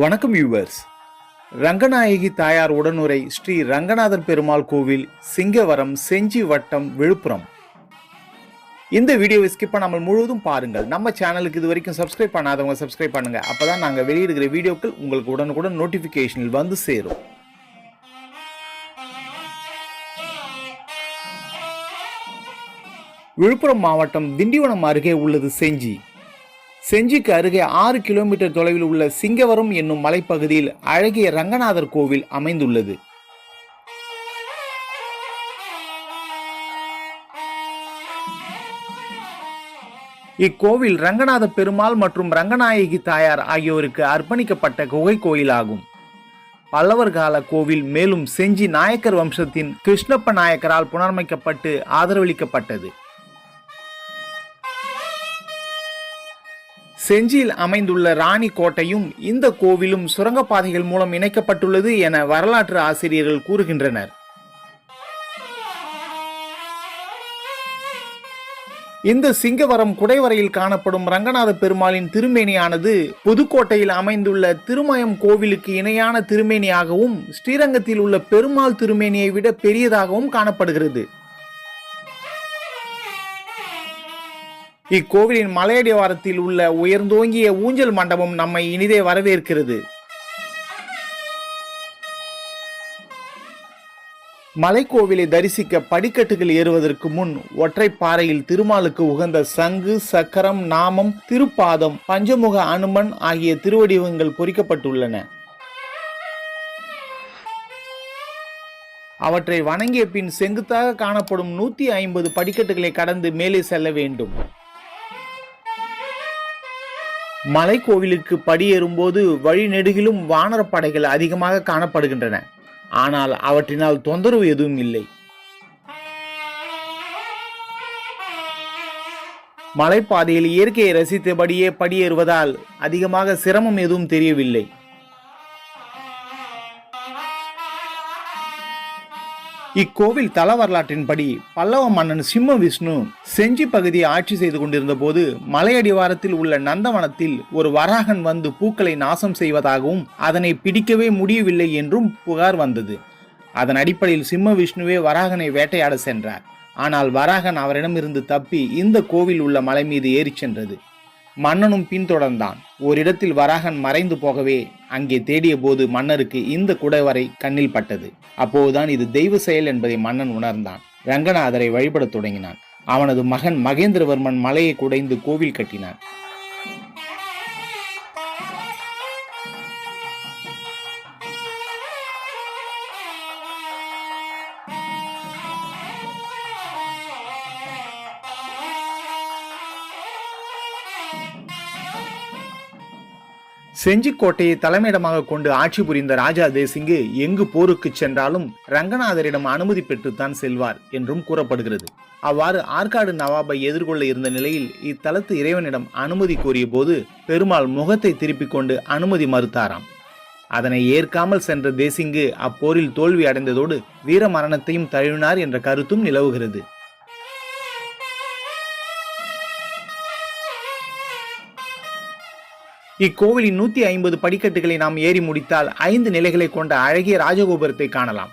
வணக்கம் யூவர்ஸ் ரங்கநாயகி தாயார் உடனுரை ஸ்ரீ ரங்கநாதர் பெருமாள் கோவில் சிங்கவரம் செஞ்சி வட்டம் விழுப்புரம். இந்த வீடியோவை ஸ்கிப் பண்ணாமல் முழுவதும் பாருங்கள். நம்ம சேனலுக்கு இது வரைக்கும் சப்ஸ்கிரைப் பண்ணாதவங்க சப்ஸ்கிரைப் பண்ணுங்க. அப்பதான் நாங்கள் வெளியிடுகிற வீடியோக்கள் உங்களுக்கு உடனுக்குடன் நோட்டிஃபிகேஷனில் வந்து சேரும். விழுப்புரம் மாவட்டம் திண்டிவனம் அருகே உள்ளது செஞ்சி. செஞ்சிக்கு அருகே ஆறு கிலோமீட்டர் தொலைவில் உள்ள சிங்கவரம் என்னும் மலைப்பகுதியில் அழகிய ரங்கநாதர் கோவில் அமைந்துள்ளது. இக்கோவில் ரங்கநாத பெருமாள் மற்றும் ரங்கநாயகி தாயார் ஆகியோருக்கு அர்ப்பணிக்கப்பட்ட குகை கோயிலாகும். பல்லவர் கால கோவில் மேலும் செஞ்சி நாயக்கர் வம்சத்தின் கிருஷ்ணப்ப நாயக்கரால் புனரமைக்கப்பட்டு ஆதரவளிக்கப்பட்டது. செஞ்சியில் அமைந்துள்ள ராணி கோட்டையும் இந்த கோவிலும் சுரங்கப்பாதைகள் மூலம் இணைக்கப்பட்டுள்ளது என வரலாற்று ஆசிரியர்கள் கூறுகின்றனர். இந்த சிங்கவரம் குடைவரையில் காணப்படும் ரங்கநாத பெருமாளின் திருமேனியானது புதுக்கோட்டையில் அமைந்துள்ள திருமயம் கோவிலுக்கு இணையான திருமேனியாகவும் ஸ்ரீரங்கத்தில் உள்ள பெருமாள் திருமேனியை விட பெரியதாகவும் காணப்படுகிறது. இக்கோவிலின் மலையடிவாரத்தில் உள்ள உயர்ந்தோங்கிய ஊஞ்சல் மண்டபம் நம்மை இனிதே வரவேற்கிறது. மலைக்கோவிலை தரிசிக்க படிக்கட்டுகள் ஏறுவதற்கு முன் ஒற்றை பாறையில் திருமாலுக்கு உகந்த சங்கு சக்கரம் நாமம் திருப்பாதம் பஞ்சமுக அனுமன் ஆகிய திருவடிவங்கள் பொறிக்கப்பட்டுள்ளன. அவற்றை வணங்கிய பின் செங்குத்தாக காணப்படும் நூத்தி ஐம்பது படிக்கட்டுகளை கடந்து மேலே செல்ல வேண்டும். மலைக்கோவிலுக்கு படியேறும்போது வழிநெடுகிலும் வானரப்படைகள் அதிகமாக காணப்படுகின்றன. ஆனால் அவற்றினால் தொந்தரவு எதுவும் இல்லை. மலைப்பாதையில் இயற்கையை ரசித்தபடியே படியேறுவதால் அதிகமாக சிரமம் எதுவும் தெரியவில்லை. இக்கோவில் தல வரலாற்றின்படி பல்லவ மன்னன் சிம்ம விஷ்ணு செஞ்சி பகுதியை ஆட்சி செய்து கொண்டிருந்த போது மலையடிவாரத்தில் உள்ள நந்தவனத்தில் ஒரு வராகன் வந்து பூக்களை நாசம் செய்வதாகவும் அதனை பிடிக்கவே முடியவில்லை என்றும் புகார் வந்தது. அதன் அடிப்படையில் சிம்ம விஷ்ணுவே வராகனை வேட்டையாட சென்றார். ஆனால் வராகன் அவரிடமிருந்து தப்பி இந்த கோவில் உள்ள மலை மீது ஏறிச் சென்றது. மன்னனும் பின்தொடர்ந்தான். ஓரிடத்தில் வராகன் மறைந்து போகவே அங்கே தேடிய போது மன்னருக்கு இந்த குடைவரை கண்ணில் பட்டது. அப்போதுதான் இது தெய்வ செயல் என்பதை மன்னன் உணர்ந்தான். ரங்கநாதரை வழிபடத் தொடங்கினான். அவனது மகன் மகேந்திரவர்மன் மலையை குடைந்து கோவில் கட்டினான். செஞ்சிக்கோட்டையை தலைமையிடமாக கொண்டு ஆட்சி புரிந்த ராஜா தேசிங்கு எங்கு போருக்கு சென்றாலும் ரங்கநாதரிடம் அனுமதி பெற்றுத்தான் செல்வார் என்றும் கூறப்படுகிறது. அவ்வாறு ஆற்காடு நவாபை எதிர்கொள்ள இருந்த நிலையில் இத்தலத்து இறைவனிடம் அனுமதி கோரிய போது பெருமாள் முகத்தை திருப்பிக் கொண்டு அனுமதி மறுத்தாராம். அதனை ஏற்காமல் சென்ற தேசிங்கு அப்போரில் தோல்வி அடைந்ததோடு வீர மரணத்தையும் தழுவினார் என்ற கருத்தும் நிலவுகிறது. இக்கோவிலின் நூத்தி ஐம்பது படிக்கட்டுகளை நாம் ஏறி முடித்தால் ஐந்து நிலைகளை கொண்ட அழகிய ராஜகோபுரத்தை காணலாம்.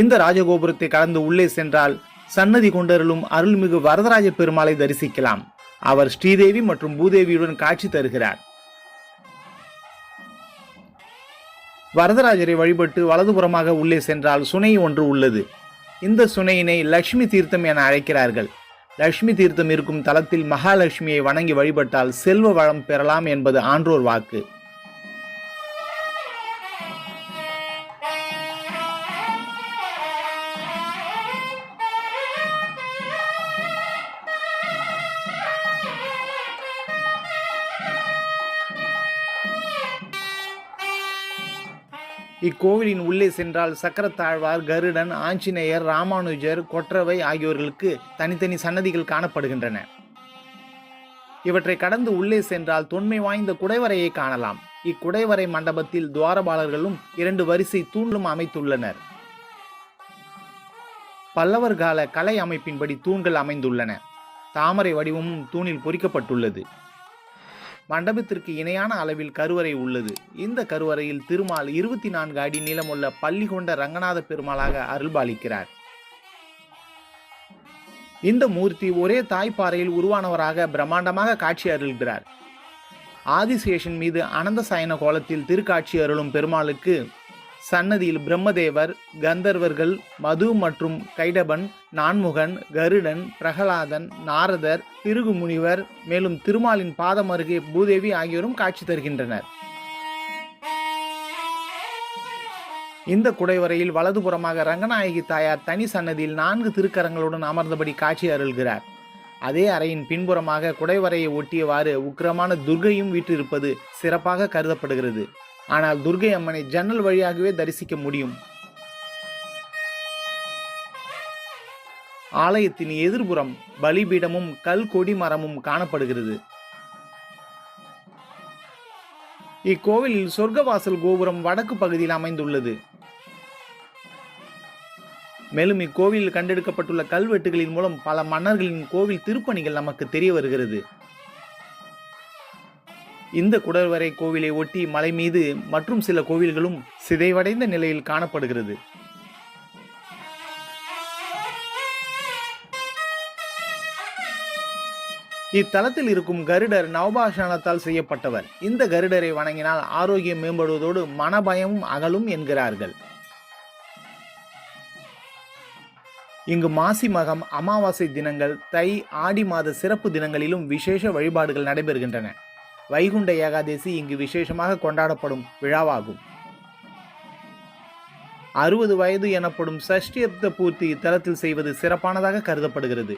இந்த ராஜகோபுரத்தை கடந்து உள்ளே சென்றால் சன்னதி கொண்டருளும் அருள்மிகு வரதராஜ பெருமாளை தரிசிக்கலாம். அவர் ஸ்ரீதேவி மற்றும் பூதேவியுடன் காட்சி தருகிறார். வரதராஜரை வழிபட்டு வலதுபுறமாக உள்ளே சென்றால் சுனை ஒன்று உள்ளது. இந்த சுனையினை லட்சுமி தீர்த்தம் என அழைக்கிறார்கள். லட்சுமி தீர்த்தம் இருக்கும் தலத்தில் மகாலட்சுமியை வணங்கி வழிபட்டால் செல்வ வளம் பெறலாம் என்பது ஆன்றோர் வாக்கு. இக்கோவிலின் உள்ளே சென்றால் சக்கரத்தாழ்வார் கருடன் ஆஞ்சநேயர் ராமானுஜர் கொற்றவை ஆகியோர்களுக்கு தனித்தனி சன்னதிகள் காணப்படுகின்றன. இவற்றை கடந்து உள்ளே சென்றால் தொன்மை வாய்ந்த குடைவரையை காணலாம். இக்குடைவரை மண்டபத்தில் துவாரபாலர்களும் இரண்டு வரிசை தூண்களும் அமைத்துள்ளனர். பல்லவர் கால கலை அமைப்பின்படி தூண்கள் அமைந்துள்ளன. தாமரை வடிவமும் தூணில் பொறிக்கப்பட்டுள்ளது. மண்டபத்திற்கு இணையான அளவில் கருவறை உள்ளது. இந்த கருவறையில் திருமால் இருபத்தி நான்கு அடி நீளமுள்ள பள்ளி கொண்ட ரங்கநாத பெருமாளாக அருள்பாலிக்கிறார். இந்த மூர்த்தி ஒரே தாய்ப்பாறையில் உருவானவராக பிரம்மாண்டமாக காட்சி அருள்கிறார். ஆதிசேஷன் மீது அனந்த சயன கோலத்தில் திருக்காட்சி அருளும் பெருமாளுக்கு சன்னதியில் பிரம்மதேவர் கந்தர்வர்கள் மது மற்றும் கைடபன் நான்முகன் கருடன் பிரகலாதன் நாரதர் திருகு முனிவர் மேலும் திருமாலின் பாதம் அருகே பூதேவி ஆகியோரும் காட்சி தருகின்றனர். இந்த குடைவரையில் வலதுபுறமாக ரங்கநாயகி தாயார் தனி சன்னதியில் நான்கு திருக்கரங்களுடன் அமர்ந்தபடி காட்சி அருள்கிறார். அதே அறையின் பின்புறமாக குடைவரையை ஒட்டியவாறு உக்கிரமான துர்கையும் வீற்றிருப்பது சிறப்பாக கருதப்படுகிறது. ஆனால் துர்கை அம்மனை ஜன்னல் வழியாகவே தரிசிக்க முடியும். ஆலயத்தின் எதிர்புறம் பலிபீடமும் கல் கொடி மரமும் காணப்படுகிறது. இக்கோவிலில் சொர்க்கவாசல் கோபுரம் வடக்கு பகுதியில் அமைந்துள்ளது. மேலும் இக்கோவிலில் கண்டெடுக்கப்பட்டுள்ள கல்வெட்டுகளின் மூலம் பல மன்னர்களின் கோவில் திருப்பணிகள் நமக்கு தெரிய வருகிறது. இந்த குடர்வரை கோவிலை ஒட்டி மலை மீது மற்றும் சில கோவில்களும் சிதைவடைந்த நிலையில் காணப்படுகிறது. இத்தலத்தில் இருக்கும் கருடர் நவபாஷானத்தால் செய்யப்பட்டவர். இந்த கருடரை வணங்கினால் ஆரோக்கியம் மேம்படுவதோடு மனபயமும் அகலும் என்கிறார்கள். இங்கு மாசி மகம் அமாவாசை தினங்கள் தை ஆடி மாத சிறப்பு தினங்களிலும் விசேஷ வழிபாடுகள் நடைபெறுகின்றன. வைகுண்ட ஏகாதசி இங்கு விசேஷமாக கொண்டாடப்படும் விழாவாகும். அறுபது வயது எனப்படும் சஷ்டியப்த பூர்த்தி இத்தலத்தில் செய்வது சிறப்பானதாக கருதப்படுகிறது.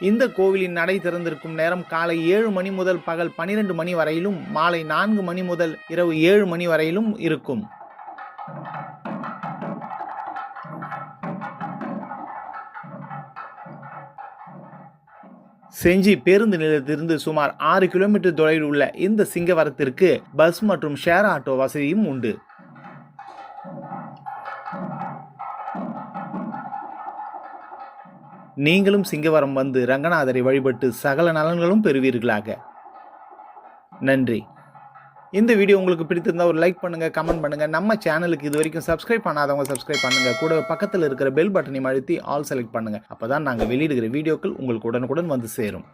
இந்த கோவிலின் நடை திறந்திருக்கும் நேரம் காலை ஏழு மணி முதல் பகல் பனிரெண்டு மணி வரையிலும் மாலை நான்கு மணி முதல் இரவு ஏழு மணி வரையிலும் இருக்கும். செஞ்சி பேருந்து நிலையத்திலிருந்து சுமார் ஆறு கிலோமீட்டர் தொலைவில் உள்ள இந்த சிங்கவரத்திற்கு பஸ் மற்றும் ஷேர் ஆட்டோ வசதியும் உண்டு. நீங்களும் சிங்கவரம் வந்து ரங்கநாதரை வழிபட்டு சகல நலன்களும் பெறுவீர்களாக. நன்றி. இந்த வீடியோ உங்களுக்கு பிடித்திருந்தால் ஒரு லைக் பண்ணுங்கள் கமெண்ட் பண்ணுங்க. நம்ம சேனலுக்கு இது வரைக்கும் சப்ஸ்கிரைப் பண்ணாதவங்க சப்ஸ்கிரைப் பண்ணுங்கள் கூட பக்கத்தில் இருக்கிற பெல் பட்டனை அழுத்தி ஆல் செலக்ட் பண்ணுங்கள் அப்போ தான் நாங்கள் வெளியிடுகிற வீடியோக்கள் உங்களுக்கு உடனுக்குடன் வந்து சேரும்.